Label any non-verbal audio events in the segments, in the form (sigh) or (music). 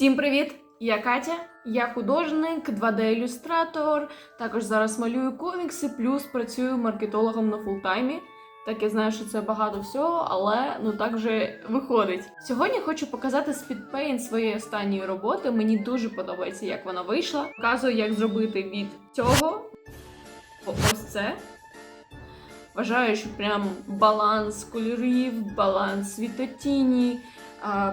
Всім привіт! Я Катя, я художник, 2D-ілюстратор. Також зараз малюю комікси, плюс працюю маркетологом на фултаймі. Так я знаю, що це багато всього, але ну так вже виходить. Сьогодні хочу показати спідпейнт своєї останньої роботи. Мені дуже подобається, як вона вийшла. Показую, як зробити від цього ось це. Вважаю, що прям баланс кольорів, баланс світотіні,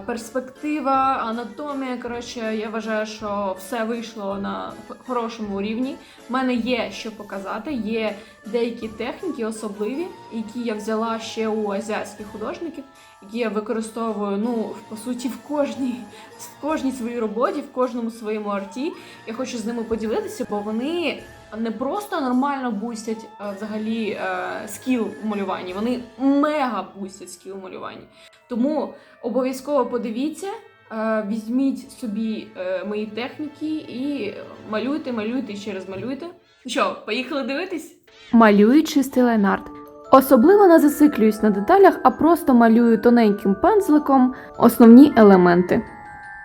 перспектива, анатомія. Коротше, я вважаю, що все вийшло на хорошому рівні. У мене є що показати. Є деякі техніки особливі, які я взяла ще у азіатських художників, які я використовую ну по суті в кожній в кожній своїй роботі, в кожному своєму арті. Я хочу з ними поділитися, бо вони не просто нормально бустять взагалі е, скіл у малюванні, вони мега бустять скіл у малюванні. Тому обов'язково подивіться, е, візьміть собі е, мої техніки і малюйте, малюйте ще раз малюйте. Що, поїхали дивитись? Малюю чистий лайнарт. Особливо не зациклююсь на деталях, а просто малюю тоненьким пензликом основні елементи.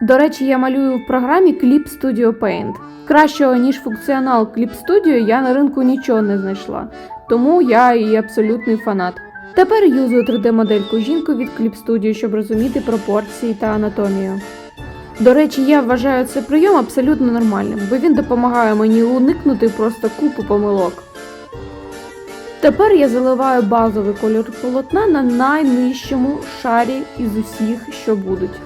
До речі, я малюю в програмі Clip Studio Paint. Кращого, ніж функціонал Clip Studio, я на ринку нічого не знайшла, тому я її абсолютний фанат. Тепер юзую 3D-модельку жінку від Clip Studio, щоб розуміти пропорції та анатомію. До речі, я вважаю цей прийом абсолютно нормальним, бо він допомагає мені уникнути просто купу помилок. Тепер я заливаю базовий кольор полотна на найнижчому шарі із усіх, що будуть.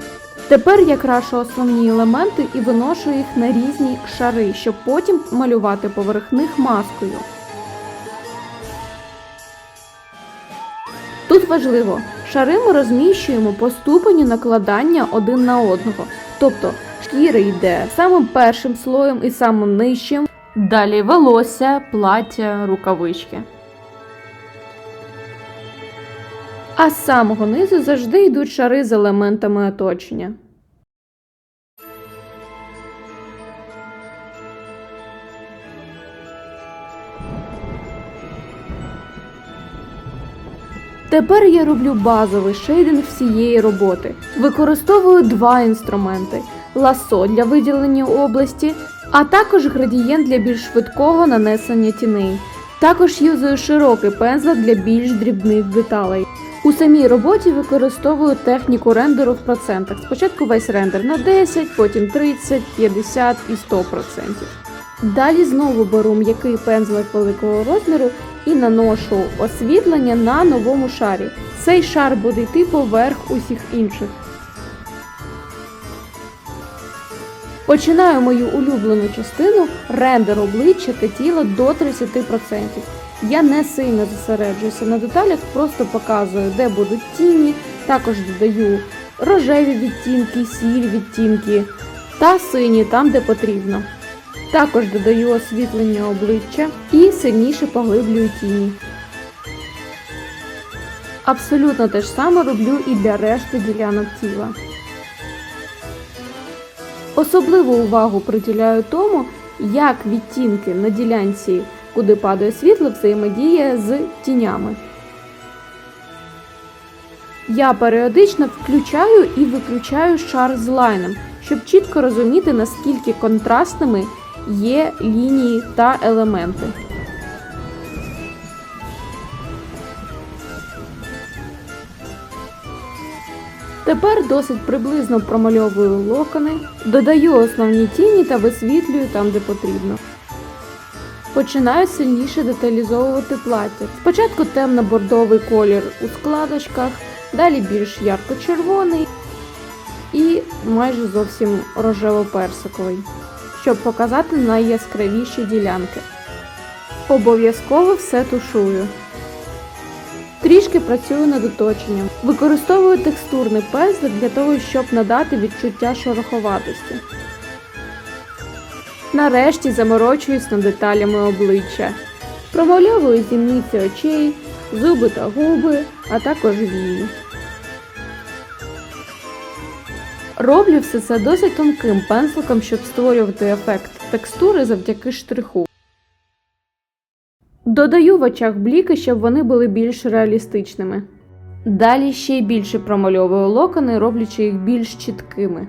Тепер я крашу основні елементи і виношу їх на різні шари, щоб потім малювати поверх них маскою. Тут важливо, шари ми розміщуємо по ступеню накладання один на одного. Тобто шкіра йде самим першим слоєм і самим нижчим, далі волосся, плаття, рукавички. А з самого низу завжди йдуть шари з елементами оточення. Тепер я роблю базовий шейдинг всієї роботи. Використовую два інструменти: ласо для виділення області, а також градієнт для більш швидкого нанесення тіней. Також юзую широкий пензлик для більш дрібних деталей. У самій роботі використовую техніку рендеру в процентах. Спочатку весь рендер на 10, потім 30, 50 і 100%. Далі знову беру м'який пензлик великого розміру і наношу освітлення на новому шарі. Цей шар буде йти поверх усіх інших. Починаю мою улюблену частину рендер обличчя та тіла до 30%. Я не сильно зосереджуюся на деталях, просто показую, де будуть тіні, також додаю рожеві відтінки, сірі відтінки та сині там, де потрібно. Також додаю освітлення обличчя і сильніше поглиблюю тіні. Абсолютно те ж саме роблю і для решти ділянок тіла. Особливу увагу приділяю тому, як відтінки на ділянці, куди падає світло, взаємодіє з тінями. Я періодично включаю і виключаю шар з лайном, щоб чітко розуміти, наскільки контрастними є лінії та елементи. Тепер досить приблизно промальовую локони, додаю основні тіні та висвітлюю там, де потрібно. Починаю сильніше деталізовувати плаття. Спочатку темно-бордовий колір у складочках, далі більш ярко-червоний і майже зовсім рожево-персиковий, щоб показати найяскравіші ділянки. Обов'язково все тушую. Трішки працюю над оточенням. Використовую текстурний пензлик для того, щоб надати відчуття шороховатості. Нарешті заморочуюсь над деталями обличчя. Промальовую зімниці очей, зуби та губи, а також вії. Роблю все це досить тонким пензликом, щоб створювати ефект текстури завдяки штриху. Додаю в очах бліки, щоб вони були більш реалістичними. Далі ще й більше промальовую локони, роблячи їх більш чіткими.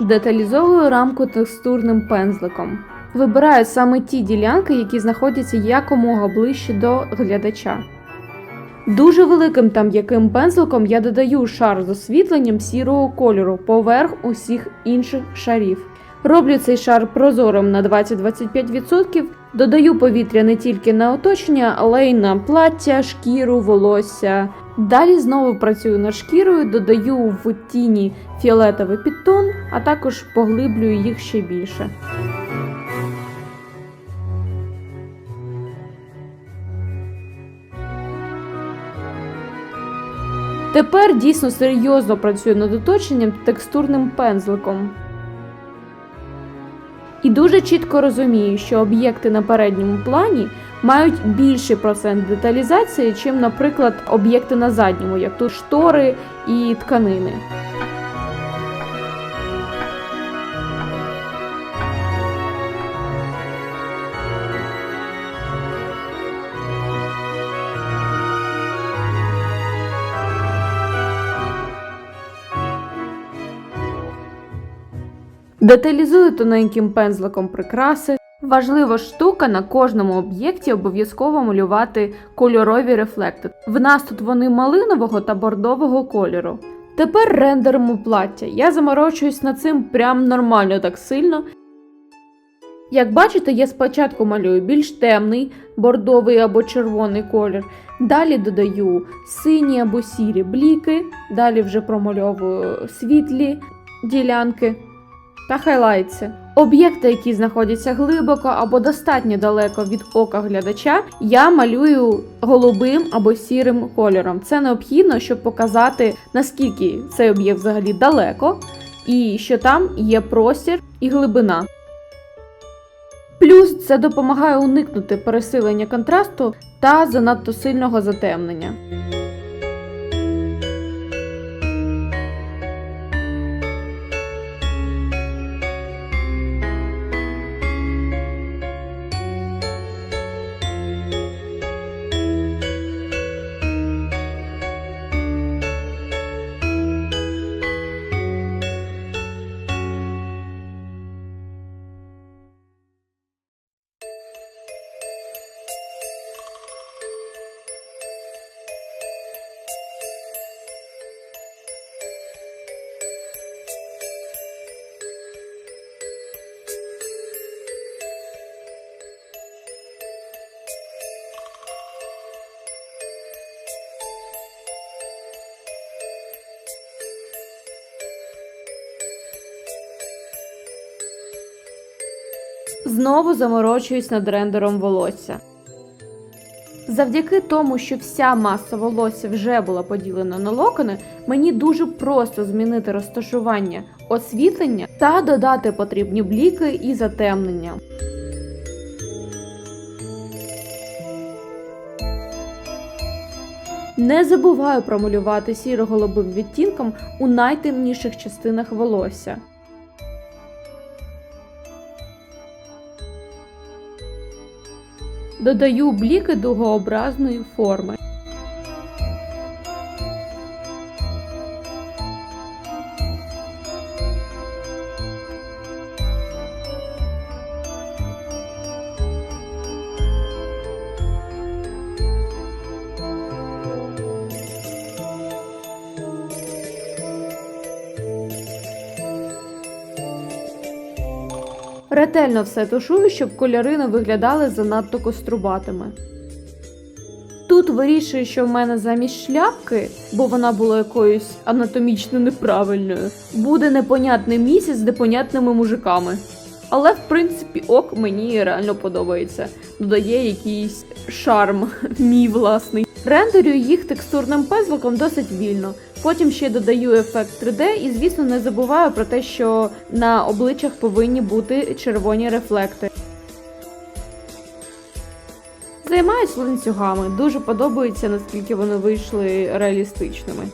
Деталізовую рамку текстурним пензликом. Вибираю саме ті ділянки, які знаходяться якомога ближче до глядача. Дуже великим та м'яким пензликом я додаю шар з освітленням сірого кольору поверх усіх інших шарів. Роблю цей шар прозорим на 20-25%, додаю повітря не тільки на оточення, але й на плаття, шкіру, волосся. Далі знову працюю над шкірою, додаю в тіні фіолетовий підтон, а також поглиблюю їх ще більше. Тепер дійсно серйозно працюю над оточенням текстурним пензликом. І дуже чітко розумію, що об'єкти на передньому плані мають більший процент деталізації, чим, наприклад, об'єкти на задньому, як тут штори і тканини. Деталізую тоненьким пензликом прикраси. Важлива штука на кожному об'єкті обов'язково малювати кольорові рефлекти. В нас тут вони малинового та бордового кольору. Тепер рендеримо плаття. Я заморочуюсь над цим прям нормально так сильно. Як бачите, я спочатку малюю більш темний, бордовий або червоний колір. Далі додаю сині або сірі бліки, далі вже промальовую світлі ділянки та хайлайтси. Об'єкти, які знаходяться глибоко або достатньо далеко від ока глядача, я малюю голубим або сірим кольором. Це необхідно, щоб показати, наскільки цей об'єкт взагалі далеко, і що там є простір і глибина. Плюс це допомагає уникнути пересилення контрасту та занадто сильного затемнення. Знову заморочуюсь над рендером волосся. Завдяки тому, що вся маса волосся вже була поділена на локони, мені дуже просто змінити розташування освітлення та додати потрібні бліки і затемнення. Не забуваю промалювати сіро-голубим відтінком у найтемніших частинах волосся. Додаю бліки дугообразної форми. Ретельно все тушую, щоб кольори не виглядали занадто кострубатими. Тут вирішую, що в мене замість шляпки, бо вона була якоюсь анатомічно неправильною, буде непонятний місяць з непонятними мужиками. Але в принципі ок мені реально подобається. Додає якийсь шарм, (laughs) мій власний. Рендерю їх текстурним пензликом досить вільно. Потім ще додаю ефект 3D і, звісно, не забуваю про те, що на обличчях повинні бути червоні рефлекти. Займаюсь ланцюгами, дуже подобається, наскільки вони вийшли реалістичними.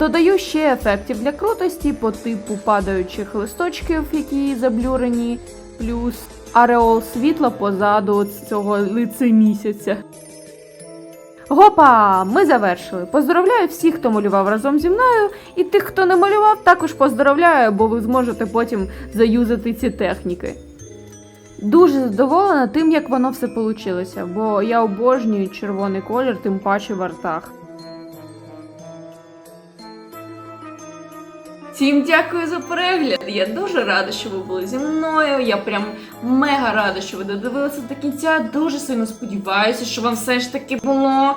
Додаю ще ефектів для крутості по типу падаючих листочків, які заблюрені, плюс ареол світла позаду цього лице місяця. Гопа! Ми завершили. Поздравляю всіх, хто малював разом зі мною, і тих, хто не малював, також поздравляю, бо ви зможете потім заюзати ці техніки. Дуже задоволена тим, як воно все вийшло, бо я обожнюю червоний колір, тим паче в артах. Всім дякую за перегляд. Я дуже рада, що ви були зі мною. Я прям мега рада, що ви додивилися до кінця. Дуже сильно сподіваюся, що вам все ж таки було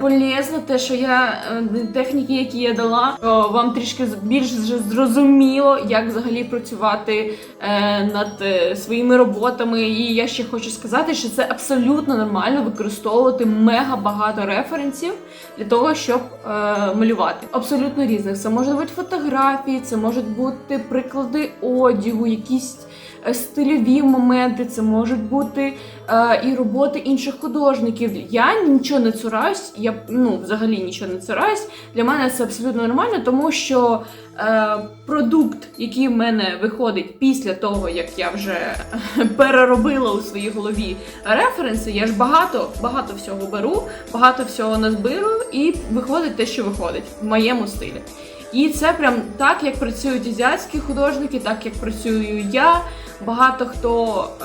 полезно те, що я е, техніки, які я дала, що вам трішки більш зрозуміло, як взагалі працювати е, над е, своїми роботами. І я ще хочу сказати, що це абсолютно нормально використовувати мега багато референсів для того, щоб е, малювати. Абсолютно різних. Це можуть бути фотографії, це можуть бути приклади одягу, якісь е, стильові моменти, це можуть бути е, і роботи інших художників. Я нічого не цураюсь, я ну взагалі нічого не цураюсь. Для мене це абсолютно нормально, тому що е, продукт, який в мене виходить після того, як я вже (laughs) переробила у своїй голові референси, я ж багато багато всього беру, багато всього назбирую, і виходить те, що виходить в моєму стилі. І це прям так, як працюють азіатські художники, так як працюю я. Багато хто, е,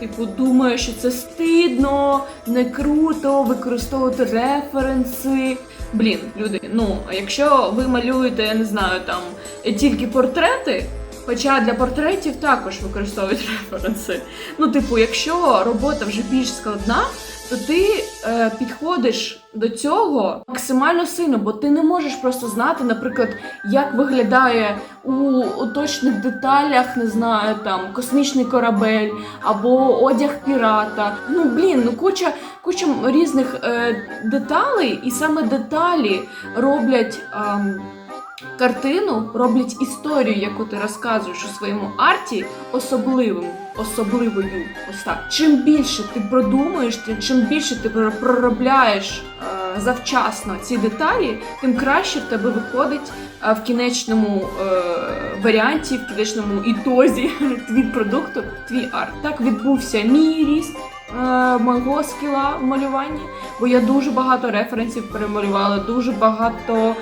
типу, думає, що це стидно, не круто використовувати референси. Блін, люди, ну якщо ви малюєте, я не знаю, там тільки портрети. Хоча для портретів також використовують (laughs) референси. Ну, типу, якщо робота вже більш складна, то ти е, підходиш до цього максимально сильно, бо ти не можеш просто знати, наприклад, як виглядає у, точних деталях, не знаю, там космічний корабель або одяг пірата. Ну блін, ну куча, куча різних е, деталей, і саме деталі роблять. ем, Картину роблять історію, яку ти розказуєш у своєму арті, особливим, особливою. Ось так. Чим більше ти продумуєш, чим більше ти проробляєш е, завчасно ці деталі, тим краще в тебе виходить е, в кінечному е, варіанті, в кінечному ітозі (laughs) твій продукту, твій арт. Так відбувся мій ріст. е, Мого скіла в малюванні, бо я дуже багато референсів перемалювала, дуже багато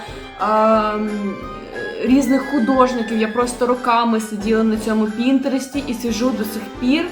різних художників. Я просто роками сиділа на цьому пінтересті і сиджу до сих пір.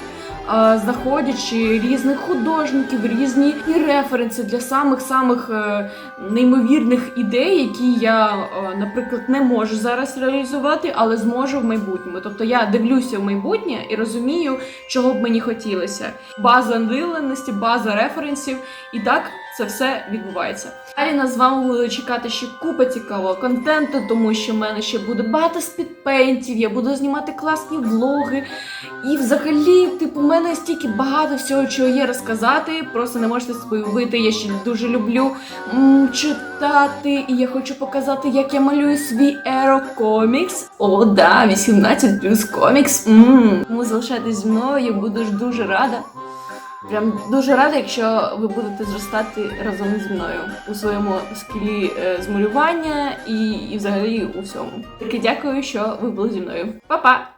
Знаходячи різних художників, різні референси для самих-самих е, неймовірних ідей, які я, е, наприклад, не можу зараз реалізувати, але зможу в майбутньому. Тобто я дивлюся в майбутнє і розумію, чого б мені хотілося. База надивленості, база референсів, і так це все відбувається. Далі нас з вами буде чекати ще купа цікавого контенту, тому що в мене ще буде багато спідпейнтів, я буду знімати класні влоги. І взагалі, типу, в мене стільки багато всього, чого є розказати. Просто не можете собі уявити. Я ще дуже люблю м, читати, і я хочу показати, як я малюю свій Comics. О, да, 18 плюс комікс. Тому залишайтесь зі мною, я буду дуже рада. Прям дуже рада, якщо ви будете зростати разом зі мною у своєму скілі е, з малювання і, і взагалі у всьому. Таке дякую, що ви були зі мною. Па-па!